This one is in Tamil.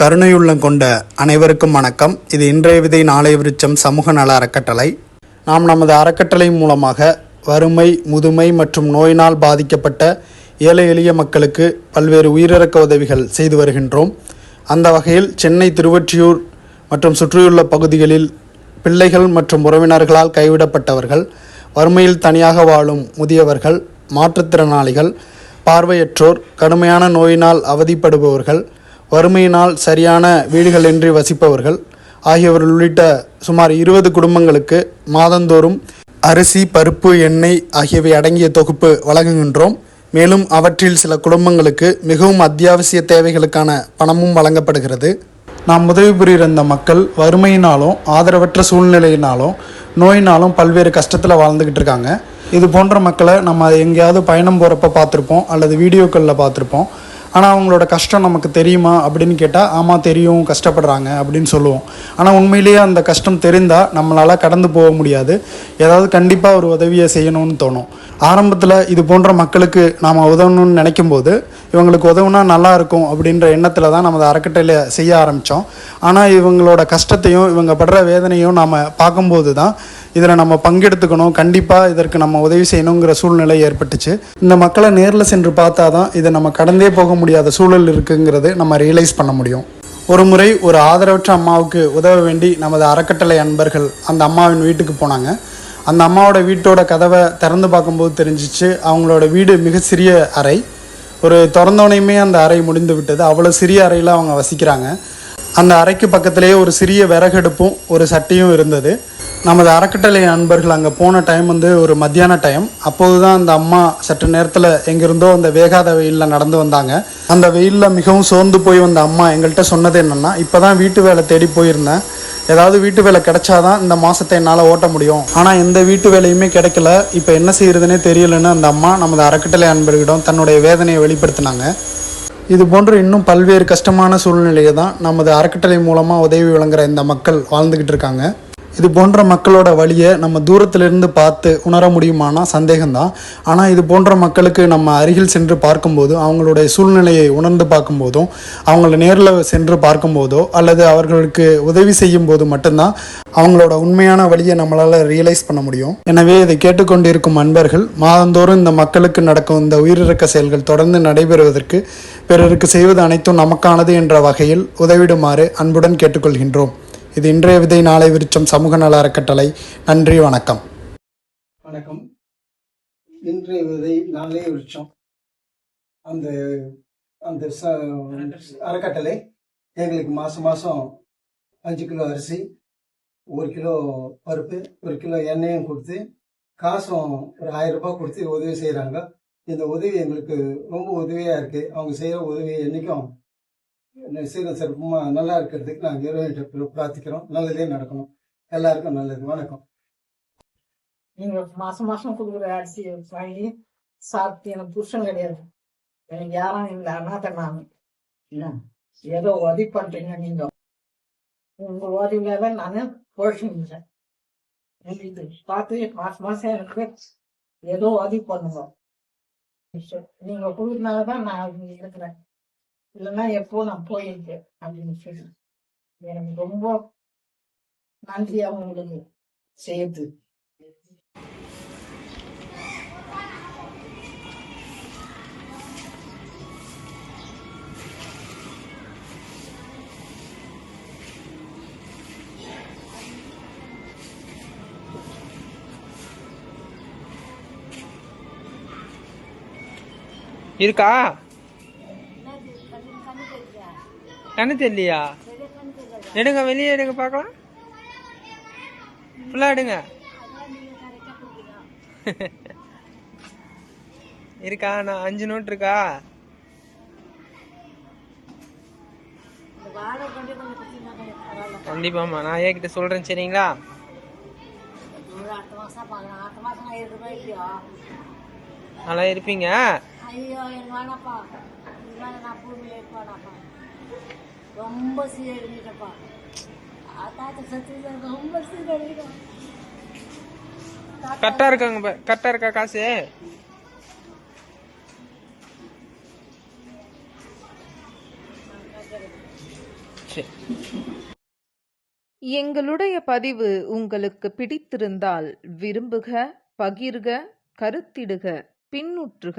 கருணையுள்ளம் கொண்ட அனைவருக்கும் வணக்கம். இது இன்றைய விதை நாளைய விருச்சம் சமூக நல அறக்கட்டளை. நாம் நமது அறக்கட்டளை மூலமாக வறுமை முதுமை மற்றும் நோயினால் பாதிக்கப்பட்ட ஏழை எளிய மக்களுக்கு பல்வேறு உயிரிழக்க உதவிகள் செய்து வருகின்றோம். அந்த வகையில் சென்னை திருவொற்றியூர் மற்றும் சுற்றியுள்ள பகுதிகளில் பிள்ளைகள் மற்றும் உறவினர்களால் கைவிடப்பட்டவர்கள் வறுமையில் தனியாக வாழும் முதியவர்கள் மாற்றுத்திறனாளிகள் பார்வையற்றோர் கடுமையான நோயினால் அவதிப்படுபவர்கள் வறுமையினால் சரியான வீடுகளின்றி வசிப்பவர்கள் ஆகியவர்கள் உள்ளிட்ட சுமார் இருபது குடும்பங்களுக்கு மாதந்தோறும் அரிசி பருப்பு எண்ணெய் ஆகியவை அடங்கிய தொகுப்பு வழங்குகின்றோம். மேலும் அவற்றில் சில குடும்பங்களுக்கு மிகவும் அத்தியாவசிய தேவைகளுக்கான பணமும் வழங்கப்படுகிறது. நாம் உதவி புரிகிற இந்த மக்கள் வறுமையினாலும் ஆதரவற்ற சூழ்நிலையினாலும் நோயினாலும் பல்வேறு கஷ்டத்தில் வாழ்ந்துக்கிட்டு இருக்காங்க. இது போன்ற மக்களை நம்ம எங்கேயாவது பயணம் போகிறப்ப பார்த்துருப்போம் அல்லது வீடியோக்களில் பார்த்துருப்போம். ஆனால் அவங்களோட கஷ்டம் நமக்கு தெரியுமா அப்படின்னு கேட்டால் ஆமாம் தெரியும் கஷ்டப்படுறாங்க அப்படின்னு சொல்லுவோம். ஆனால் உண்மையிலேயே அந்த கஷ்டம் தெரிந்தால் நம்மளால் கடந்து போக முடியாது. ஏதாவது கண்டிப்பாக ஒரு உதவியை செய்யணும்னு தோணும். ஆரம்பத்தில் இது போன்ற மக்களுக்கு நாம் உதவணும்னு நினைக்கும் போது இவங்களுக்கு உதவுனா நல்லா இருக்கும் அப்படின்ற எண்ணத்தில் தான் நமது அறக்கட்டையில் செய்ய ஆரம்பித்தோம் ஆனால் இவங்களோட கஷ்டத்தையும் இவங்க படுற வேதனையும் நாம் பார்க்கும்போது தான் இதில் நம்ம பங்கெடுத்துக்கணும். கண்டிப்பாக இதற்கு நம்ம உதவி செய்யணுங்கிற சூழ்நிலை ஏற்பட்டுச்சு. இந்த மக்களை நேரில் சென்று பார்த்தா தான் இதை நம்ம கடந்தே போக முடியாத சூழல் இருக்குங்கிறது நம்ம ரியலைஸ் பண்ண முடியும். ஒரு முறை ஒரு ஆதரவற்ற அம்மாவுக்கு உதவ வேண்டி நமது அறக்கட்டளை அன்பர்கள் அந்த அம்மாவின் வீட்டுக்கு போனாங்க. அந்த அம்மாவோட வீட்டோட கதவை திறந்து பார்க்கும்போது தெரிஞ்சிச்சு அவங்களோட வீடு மிக சிறிய அறை. ஒரு திறந்தோனையுமே அந்த அறை முடிந்து விட்டது. அவ்வளோ சிறிய அறையில் அவங்க வசிக்கிறாங்க. அந்த அறைக்கு பக்கத்திலேயே ஒரு சிறிய விறகடுப்பும் ஒரு சட்டியும் இருந்தது. நமது அறக்கட்டளை நண்பர்கள் அங்கே போன டைம் வந்து ஒரு மத்தியான டைம் அப்போது தான் அந்த அம்மா சற்று நேரத்தில் எங்கிருந்தோ அந்த வேகாத வெயிலில் நடந்து வந்தாங்க. அந்த வெயிலில் மிகவும் சோர்ந்து போய் வந்த அம்மா எங்கள்கிட்ட சொன்னது என்னென்னா இப்போ தான் வீட்டு வேலை தேடி போயிருந்தேன். ஏதாவது வீட்டு வேலை கிடைச்சாதான் இந்த மாதத்தை என்னால் ஓட்ட முடியும். ஆனால் எந்த வீட்டு வேலையுமே கிடைக்கல. இப்போ என்ன செய்கிறதுனே தெரியலன்னு அந்த அம்மா நமது அறக்கட்டளை அன்பர்களிடம் தன்னுடைய வேதனையை வெளிப்படுத்தினாங்க. இது போன்று இன்னும் பல்வேறு கஷ்டமான சூழ்நிலையை தான் நமது அறக்கட்டளை மூலமாக உதவி வழங்குற இந்த மக்கள் வாழ்ந்துக்கிட்டு இருக்காங்க. இது போன்ற மக்களோட வழியை நம்ம தூரத்திலிருந்து பார்த்து உணர முடியுமானா சந்தேகம்தான். ஆனால் இது போன்ற மக்களுக்கு நம்ம அருகில் சென்று பார்க்கும்போது அவங்களுடைய சூழ்நிலையை உணர்ந்து பார்க்கும்போதும் அவங்கள நேரில் சென்று பார்க்கும்போதோ அல்லது அவர்களுக்கு உதவி செய்யும் போது மட்டும்தான் அவங்களோட உண்மையான வழியை நம்மளால் ரியலைஸ் பண்ண முடியும். எனவே இதை கேட்டுக்கொண்டிருக்கும் அன்பர்கள் மாதந்தோறும் இந்த மக்களுக்கு நடக்கும் இந்த உயிரிழக்க செயல்கள் தொடர்ந்து நடைபெறுவதற்கு பிறருக்கு செய்வது அனைத்தும் நமக்கானது என்ற வகையில் உதவிடுமாறு அன்புடன் கேட்டுக்கொள்கின்றோம். இது இன்றைய விதை நாளை விருச்சம் சமூக நல அறக்கட்டளை. நன்றி வணக்கம். வணக்கம். இன்றைய விதை நாளை விருச்சம். அந்த அந்த அறக்கட்டளை எங்களுக்கு மாசம் மாசம் அஞ்சு கிலோ அரிசி ஒரு கிலோ பருப்பு ஒரு கிலோ எண்ணெயும் கொடுத்து காசும் ஒரு ஆயிரம் ரூபாய் கொடுத்து உதவி செய்கிறாங்க இந்த உதவி எங்களுக்கு ரொம்ப உதவியாக இருக்குது அவங்க செய்கிற உதவி என்றைக்கும் சீர சிறப்புமாக நல்லா இருக்கிறதுக்கு நாங்கள் இறைவன்கிட்ட பிரார்த்திக்கிறோம். நல்லதே நடக்கணும். எல்லாருக்கும் நல்லது. வணக்கம். நீங்க மாசம் மாசம் கொடுக்குற அரிசி வாங்கி சாப்பிட்டு எனக்கு புருஷன் கிடையாது. எனக்கு யாரும் இல்லை. அனாதை நான். என்ன ஏதோ உதவி பண்றீங்க நீங்க. உங்க உதவியில தான் நான் போஷிக்கிறேன் இது பார்த்து மாசம் மாசம் எனக்கு ஏதோ உதவி பண்ணுங்க. நீங்க கொடுக்குறதுனால தான் நான் இருக்கிறேன். இல்லைன்னா எப்போ நான் போயிருக்கேன் அப்படின்னு சொல்லி. எனக்கு ரொம்ப நன்றியா உங்களுக்கு சேர்த்து. இருக்கா? கண்ணு தெரியலையா? எடுங்க வெளியே எடுங்க பார்க்கலாம். ஃபுல்லாக எடுங்க. இருக்கா? நான் அஞ்சு நோட் இருக்கா? கண்டிப்பாம்மா நான் ஏன் கிட்ட சொல்றேன் சரிங்களா? நல்லா இருப்பீங்க? ஐயோ எனக்கு வேணாப்பா இது வேணா நான் பூமியில் இருப்பாடாப்பா ரொம்ப சீரழிஞ்சிட்டப்பா. தாத்தா சத்து ரொம்ப சீரழிஞ்சிட்டோம் கரெக்டா இருக்காங்க கரெக்டா இருக்கா காசு? எங்களுடைய பதிவு உங்களுக்கு பிடித்திருந்தால் விரும்புக பகிர்க கருத்திடுக பின்னுற்றுக.